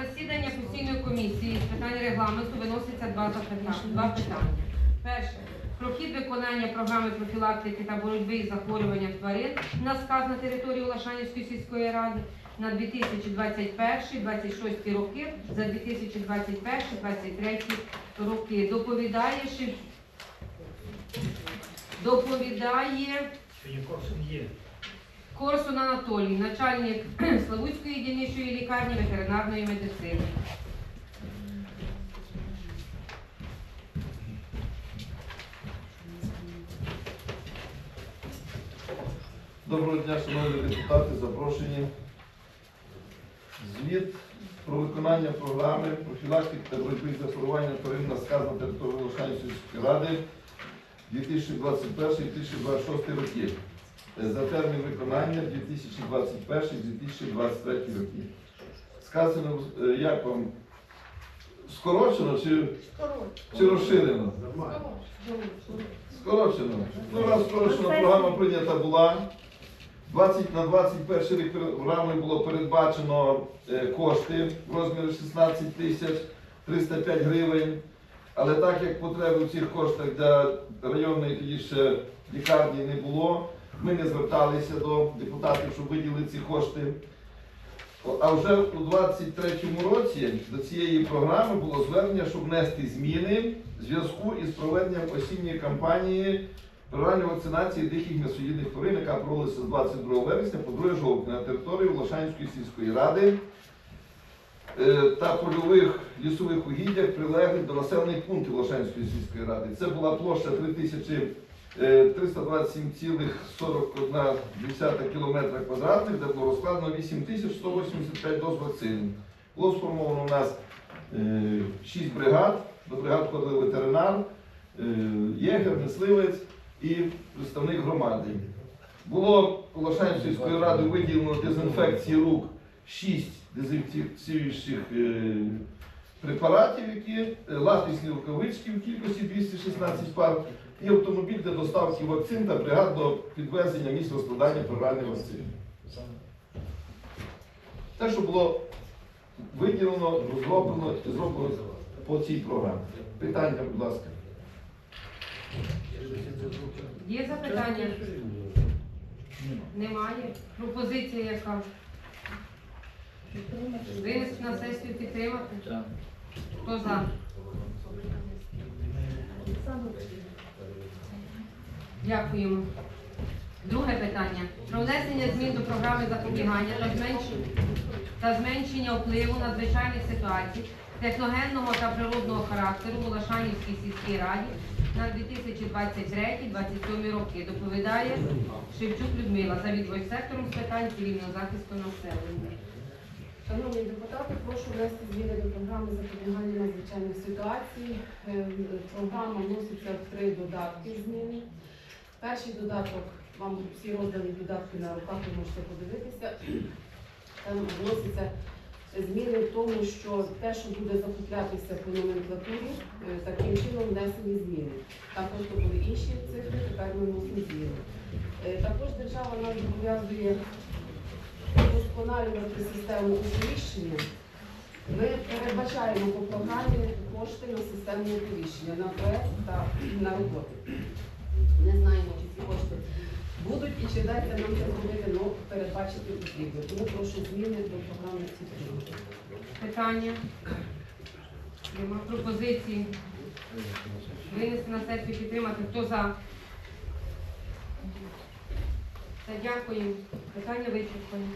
засідання постійної комісії з питань регламенту виноситься два питання. Перше. Про хід виконання програми профілактики та боротьби із захворюванням тварин на сказ на території Улашанівської сільської ради на 2021-2026 роки за 2021-2023 роки. Доповідає Шев... Доповідає є. Корсун Анатолій, начальник Славутської дільничої лікарні ветеринарної медицини. Доброго дня, шановні депутати, запрошені. Звіт про виконання програми профілактики та боротьби з захворюванням тварин на сказ на ради 2021-2026 роки. За термін виконання 2021-2023 роки. Сказано, е, як вам скорочено чи, чи розширено? Скорочено. Ну, раз скорочена програма прийнята була. 20 на 21 рік програмою було передбачено е, кошти в розмірі 16 тисяч 305 гривень. Але так як потреби в цих коштах для районної тоді ще лікарні не було, ми не зверталися до депутатів, щоб виділити ці кошти. А вже у 23-му році до цієї програми було звернення, щоб внести зміни в зв'язку із проведенням осінньої кампанії програмної вакцинації диких м'ясоїдних тварин, яка проводилася з 22 вересня по 2 жовтня на території Волошанської сільської ради е, та польових лісових угіддях, прилеглих до населених пунктів Волошанської сільської ради. Це була площа 3000 е, 327,41 км квадратних, де було розкладено 8185 доз вакцин. Було сформовано у нас 6 бригад, до бригад входили ветеринар, е, єгер, мисливець і представник громади. Було Волошанською сільською радою виділено дезінфекції рук 6 дезінфекціючих е, препаратів, які е, латисні рукавички в кількості 216 пар і автомобіль для доставки вакцин та бригад до підвезення місць розкладання програмних вакцин. Те, що було виділено, розроблено і зроблено по цій програмі. Питання, будь ласка. Є запитання? Немає. Пропозиція яка? Винести на сесію підтримати? Хто за? Дякуємо. Друге питання. Про внесення змін до програми запобігання та зменшення, та зменшення впливу надзвичайних ситуацій техногенного та природного характеру в Улашанівській сільській раді на 2023-2027 роки. Доповідає Шевчук Людмила, завідувач сектором з питань цивільного захисту населення. Шановні депутати, прошу внести зміни до програми запобігання надзвичайних ситуацій. Е, Програма вноситься в три додатки зміни. Перший додаток, вам всі роздані додатки на руках, ви можете подивитися. Там вносяться зміни в тому, що те, що буде закуплятися по номенклатурі, е, таким чином внесені зміни. Там просто були інші цифри, тепер ми вносимо зміни. Е, Також держава нас зобов'язує вдосконалювати систему оповіщення. Ми передбачаємо по програмі кошти на систему оповіщення, на проект та на роботи. Не знаємо, чи ці кошти будуть і чи дайте нам це зробити, але передбачити потрібно. Тому прошу зміни до програми підтримки. Питання? Нема пропозиції? Винести на сесію підтримати. Хто за? Дякую. Питання вичерпані.